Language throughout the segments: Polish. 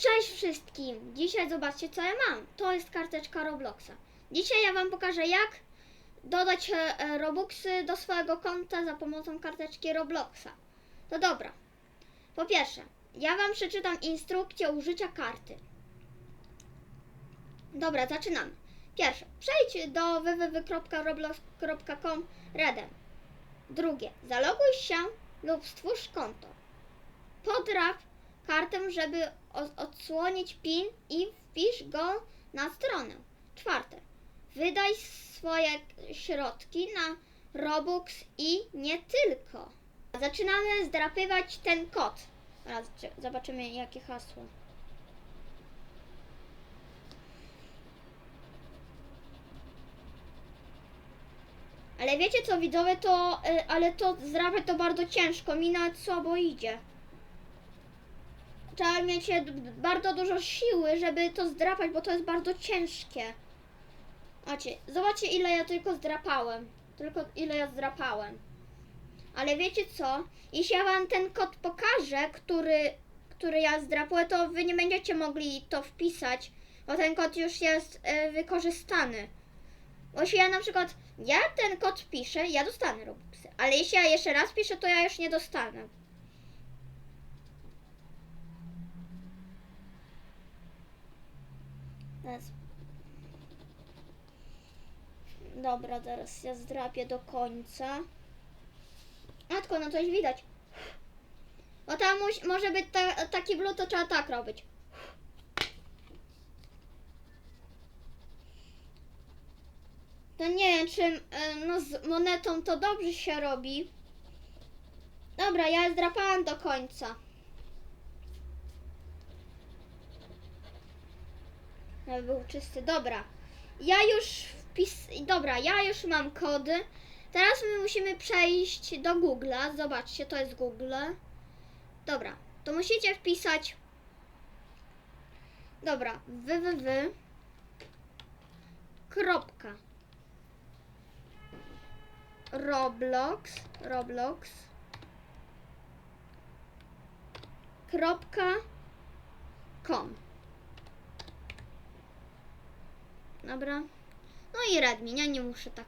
Cześć wszystkim! Dzisiaj zobaczcie co ja mam. To jest karteczka Robloxa. Dzisiaj ja wam pokażę jak dodać e, e, Robuxy do swojego konta za pomocą karteczki Robloxa. To dobra. Po pierwsze, ja wam przeczytam instrukcję użycia karty. Dobra, zaczynamy. Pierwsze, przejdź do www.roblox.com redem. Drugie, zaloguj się lub stwórz konto. Podrap kartę, żeby odsłonić PIN i wpisz go na stronę. Czwarte, wydaj swoje środki na Robux i nie tylko. Zaczynamy zdrapywać ten kod. Cie- zobaczymy jakie hasło. Ale wiecie co widzowie, to, y, ale to zdrapać to bardzo ciężko, mi nawet słabo idzie. Trzeba mieć e, bardzo dużo siły, żeby to zdrapać, bo to jest bardzo ciężkie. Zobaczcie, zobaczcie ile ja tylko zdrapałem. Tylko ile ja zdrapałem. Ale wiecie co? Jeśli ja wam ten kod pokażę, który, który ja zdrapuję, to wy nie będziecie mogli to wpisać, bo ten kod już jest e, wykorzystany. Bo jeśli ja na przykład, ja ten kod piszę, ja dostanę Robuxy. Ale jeśli ja jeszcze raz piszę, to ja już nie dostanę. Dobra, teraz ja zdrapię do końca. Matko, no coś widać. Bo tam może być ta, taki blue, to trzeba tak robić. To nie wiem, czy e, no, z monetą to dobrze się robi. Dobra, ja zdrapałam do końca. Żeby był czysty. Dobra. Ja już wpis... Dobra, ja już mam kody. Teraz my musimy przejść do Google'a. Zobaczcie, to jest Google. Dobra, to musicie wpisać. Dobra, www. Kropka. Roblox. Roblox. Kropka. Dobra. No i Redmi, ja nie muszę tak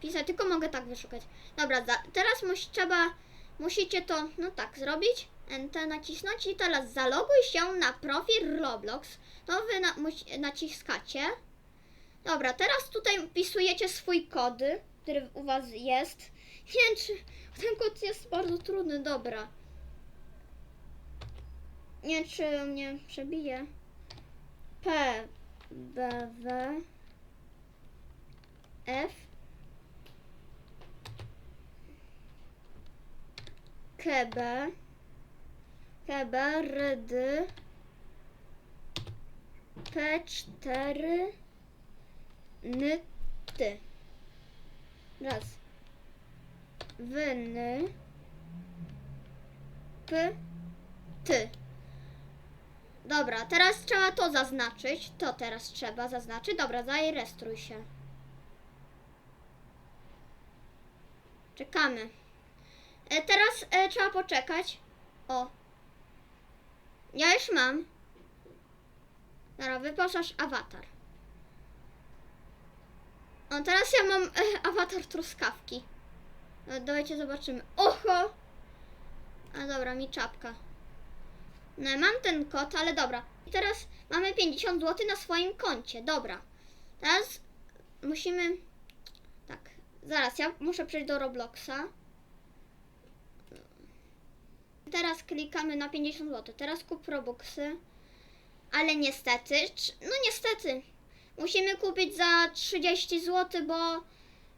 pisać, tylko mogę tak wyszukać. Dobra, za, teraz musi, trzeba, musicie to, no tak, zrobić. Enter nacisnąć i teraz zaloguj się na profil Roblox. To wy na, naciskacie. Dobra, teraz tutaj wpisujecie swój kod, który u was jest. Nie wiem, czy ten kod jest bardzo trudny, dobra. Nie czy mnie przebije. P, B, W, F, K, B, K, B, R, D, P, 4, N, T. Raz. W, N, P, T. Dobra, teraz trzeba to zaznaczyć. To teraz trzeba zaznaczyć. Dobra, zarejestruj się. Czekamy. E, teraz e, trzeba poczekać. O. Ja już mam. Dobra, wyposaż awatar. O, teraz ja mam e, awatar truskawki. E, dawajcie zobaczymy. Oho! A dobra, mi czapka. No mam ten kod, ale dobra. I teraz mamy 50 zł na swoim koncie. Dobra. Teraz musimy. Tak. Zaraz, ja muszę przejść do Robloxa. Teraz klikamy na 50 zł. Teraz kup Robuxy. Ale niestety, no niestety, musimy kupić za 30 zł, bo,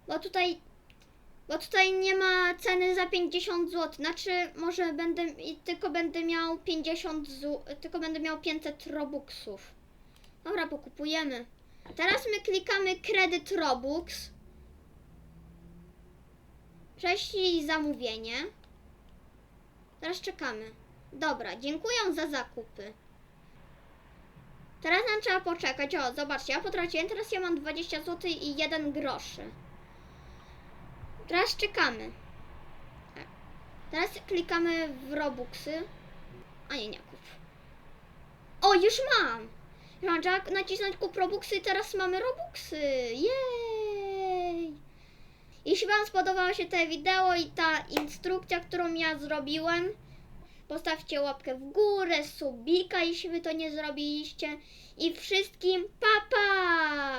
bo tutaj bo tutaj nie ma ceny za 50 zł. Znaczy, może będę i tylko będę miał 50 zł, tylko będę miał 500 robuxów. Dobra, pokupujemy. Teraz my klikamy kredyt robux. Prześlij zamówienie. Teraz czekamy. Dobra, dziękuję za zakupy. Teraz nam trzeba poczekać. O, zobaczcie, ja potraciłem, teraz ja mam 20 zł i 1 groszy. Teraz czekamy. Tak. Teraz klikamy w Robuxy. A nie, nie kup. O, już mam! Trzeba nacisnąć kup Robuxy i teraz mamy Robuxy! Jej! Jeśli Wam spodobało się to wideo i ta instrukcja, którą ja zrobiłem, postawcie łapkę w górę, subika, jeśli Wy to nie zrobiliście. I wszystkim pa pa!